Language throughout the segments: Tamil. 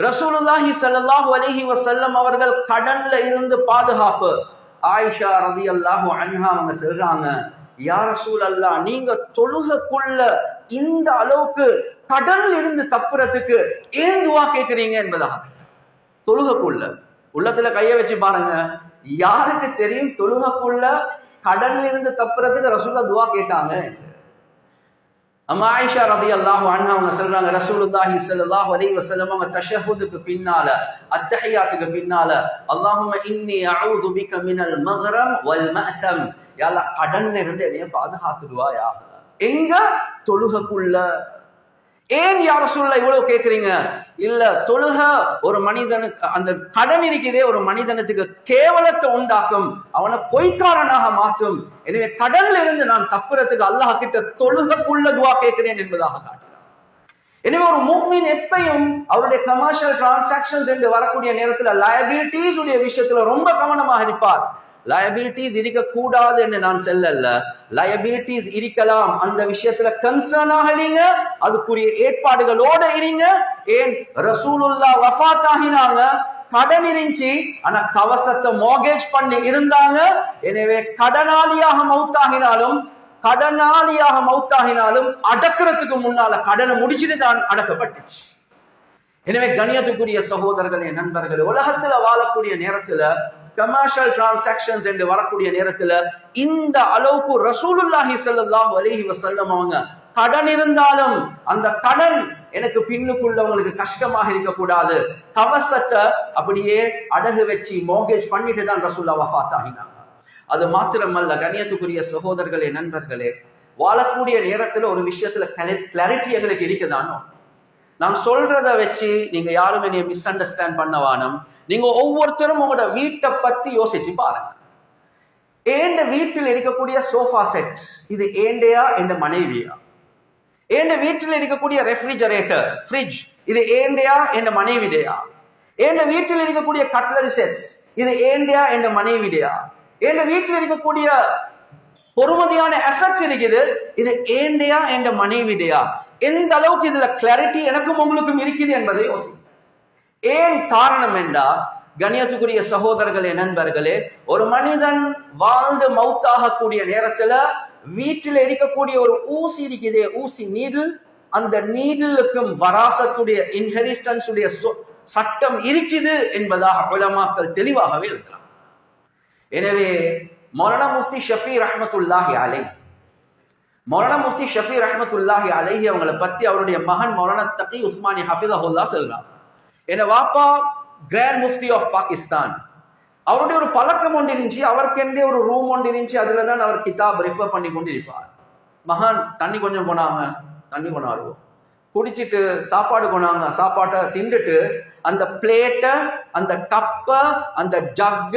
ரசூலுல்லாஹி ஸல்லல்லாஹு அலஹி வசல்லம் அவர்கள் கடன்ல இருந்து பாதுகாப்பு. ஆயிஷா ரலியல்லாஹு அன்ஹா அவங்க செல்றாங்க யார் ரசூல் அல்லா நீங்க தொழுகக்குள்ள இந்த அளவுக்கு கடன்ல இருந்து தப்புறதுக்கு ஏன் துவா கேக்குறீங்க? என்பதாக. தொழுகக்குள்ள. உள்ளத்துல கைய வச்சு பாருங்க. யாருக்கு தெரியும் தொழுகக்குள்ள கடன்ல இருந்து தப்புறதுக்கு ரசூல்லா துவா கேட்டாங்க? அம்மா ஆயிஷா ரதி அல்லாஹு அன்ஹா அவங்க சொல்றாங்க ரசூலுல்லாஹி ஸல்லல்லாஹு அலைஹி வஸல்லம் அவங்க தஷஹுதுக்கு பின்னால அத்தஹியாத்துக்கு பின்னால அல்லாஹும்ம இன்னி அஊது பிக மினல் மக்ரம் வல் மஅசம் யா அல்லாஹ் கடன்ல இருந்து என்னைய பாதுகாத்துடுவாயா எங்க தொழுகக்குள்ள ஏன் யார சூழல இவ்வளவு கேட்குறீங்க இல்ல தொழுக ஒரு மனிதனுக்கு அந்த கடன் இருக்கிறதே ஒரு மனிதனுக்கு கேவலத்தை உண்டாக்கும் அவனை பொய்க்காரனாக மாற்றும். எனவே கடன்ல இருந்து நான் தப்புறதுக்கு அல்லாஹ் கிட்ட தொழுகக்குள்ளதுவா கேட்கிறேன் என்பதாக காட்டுறான் எனவே ஒரு மூமின் எப்பையும் அவருடைய கமர்ஷியல் டிரான்சாக்சன்ஸ் என்று வரக்கூடிய நேரத்துல லயபிலிட்டிஸ் உடைய விஷயத்துல ரொம்ப கவனமாக இருப்பார். லயபிலிட்டிஸ் இருக்கக்கூடாது என்று நான் செல்லல. லயபிலிட்டிஸ் இருக்கலாம். அந்த விஷயத்துல கன்சர்ன் ஆகலீங்க அதுக்குரிய ஏற்பாடுகளோட இருங்க. ஏன்? ரசூலுல்லா வஃத் ஆகினாங்க கடன் இருந்துச்சு. ஆனா கவசத்தை மோகேஜ் பண்ணி இருந்தாங்க. எனவே கடனாளியாக மவுத்தாகினாலும் கடனாளியாக மவுத்தாகினாலும் அடக்கிறதுக்கு முன்னால கடனை முடிச்சுட்டு தான் அடக்கப்பட்டுச்சு. எனவே கணியத்துக்குரிய சகோதரர்களே நண்பர்களே உலகத்துல வாழக்கூடிய நேரத்துல கமர்ஷியல் டிரான்சாக்ஷன்ஸ் என்று வரக்கூடிய நேரத்துல இந்த அளவுக்கு ரசூலுல்லாஹி சல்லாஹ் அலஹி வசல்லம் அவங்க கடன் இருந்தாலும் அந்த கடன் எனக்கு பின்னுக்குள்ளவங்களுக்கு கஷ்டமாக இருக்கக்கூடாது. கவசத்தை அப்படியே அடகு வச்சு மோகேஜ் பண்ணிட்டு தான் ரசூல்லா வஃத் ஆகினாங்க. அது மாத்திரமல்ல கணியத்துக்குரிய சகோதரர்களே நண்பர்களே வாழக்கூடிய நேரத்துல ஒரு விஷயத்துல கிளாரிட்டி எங்களுக்கு இருக்குதானோ? நான் சொல்றத வச்சு நீங்க யாரும் என்னைய மிஸ் அண்டர்ஸ்டாண்ட் பண்ண வானம் நீங்க ஒவ்வொருத்தரும் உங்களோட வீட்டை பத்தி யோசிச்சு பாருங்க. ஏண்ட வீட்டில் இருக்கக்கூடிய சோஃபா செட் இது ஏண்டையா என் மனைவியா? ஏண்ட வீட்டில் இருக்கக்கூடிய ரெஃப்ரிஜரேட்டர் ஃப்ரிட்ஜ் இது ஏண்டையா என் மனைவிடையா? ஏண்ட வீட்டில் இருக்கக்கூடிய கட்லரி செட்ஸ் இது ஏண்டையா என் மனைவிடையா? ஏண்ட வீட்டில் இருக்கக்கூடிய பொறுமதியான அசட்ஸ் இருக்குது இது ஏண்டையா என் மனைவிடையா? எந்த அளவுக்கு இதுல கிளாரிட்டி எனக்கும் உங்களுக்கும் இருக்குது என்பதை யோசி ஏன் காரணம் என்றா கணியத்துக்குரிய சகோதரர்களே நண்பர்களே ஒரு மனிதன் வாழ்ந்து மவுத்தாகக்கூடிய நேரத்துல வீட்டில் இருக்கக்கூடிய ஒரு ஊசி இருக்குதே. ஊசி நீடில் அந்த நீடிலுக்கும் வராசத்துடைய இன்ஹெரிஸ்டன்ஸ் உடைய சட்டம் இருக்குது என்பதாக உலமாக்கள் தெளிவாகவே இருக்கிறார் எனவே மௌலானா முஃப்தி ஷஃபி ரஹமத்துல்லாஹி அலை மௌலானா முஃப்தி ஷஃபி ரஹமத்துல்லாஹி அலைஹி அவங்களை பத்தி அவருடைய மகன் மௌலானா தகி உஸ்மானி ஹஃபிதஹுல்லா சொல்றார் என்ன வாப்பா கிராண்ட் முஃப்தி ஆஃப் பாகிஸ்தான் அவருடைய ஒரு பழக்கம் ஒன்று இருந்துச்சு அவருக்கெண்டே ஒரு ரூம் ஒன்று இருந்துச்சு அதுல தான் அவர் கிதாப் ரெஃபர் பண்ணி கொண்டு இருப்பார் மகான் தண்ணி கொஞ்சம் போனாங்க தண்ணி கொண்டாடுவோம் குடிச்சிட்டு சாப்பாடு கொண்டாங்க சாப்பாட்டை திண்டுட்டு அந்த பிளேட்டை அந்த கப்பை அந்த ஜக்க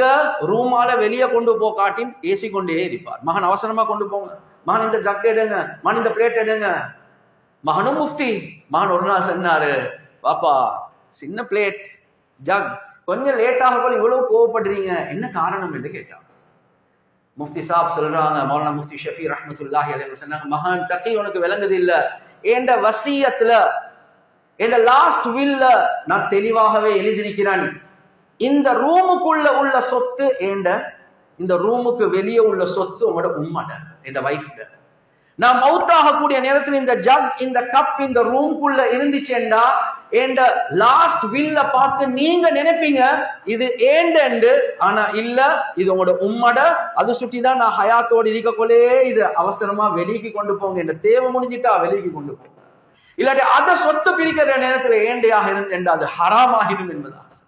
ரூமால வெளியே கொண்டு போ காட்டின் ஏசி கொண்டே இருப்பார். மகன் அவசரமா கொண்டு போங்க. மகன் இந்த ஜக் எடுங்க மகன் இந்த பிளேட் எடுங்க. மகனும் முஃப்தி மகன் ஒரு நாள் சொன்னாரு. பாப்பா சின்ன பிளேட் ஜக். கொஞ்சம் லேட்டாக போல இவ்வளவு கோவப்படுறீங்க. என்ன காரணம் என்று கேட்டான். முஃப்தி சாப் சொல்றாங்க மௌலானா முஃப்தி ஷஃபி ரஹமத்துல்லாஹி அலைஹி சொன்னாங்க மகான் தக்கி உனக்கு விளங்குது இல்ல? என்ற வசியத்துல என்ற லாஸ்ட் வில்ல நான் தெளிவாகவே எழுதியிருக்கிறேன். இந்த ரூமுக்குள்ள உள்ள சொத்து ஏண்ட இந்த ரூமுக்கு வெளியே உள்ள சொத்து உங்களோட உம்மட இந்த ஒய்ஃப்ட நான் மவுத் ஆகக்கூடிய நேரத்தில் இந்த ஜக் இந்த கப் இந்த ரூம்குள்ள இருந்துச்சேண்டா ஏண்ட லாஸ்ட் வில்ல பார்த்து நீங்க நினைப்பீங்க இது ஏண்டண்டு ஆனா இல்ல இது உங்களோட உம்மட அது சுட்டி தான் நான் ஹயாத்தோடு இருக்கக்குள்ளே இது அவசரமா வெளிக்கு கொண்டு போங்க என்ற தேவை முடிஞ்சிட்டா வெளிக்கு கொண்டு போங்க. இல்லாட்டி அதை சொத்து பிரிக்கிற நேரத்துல ஏண்டையாக இருந்து அது ஹராமாகிடும் ஆசை.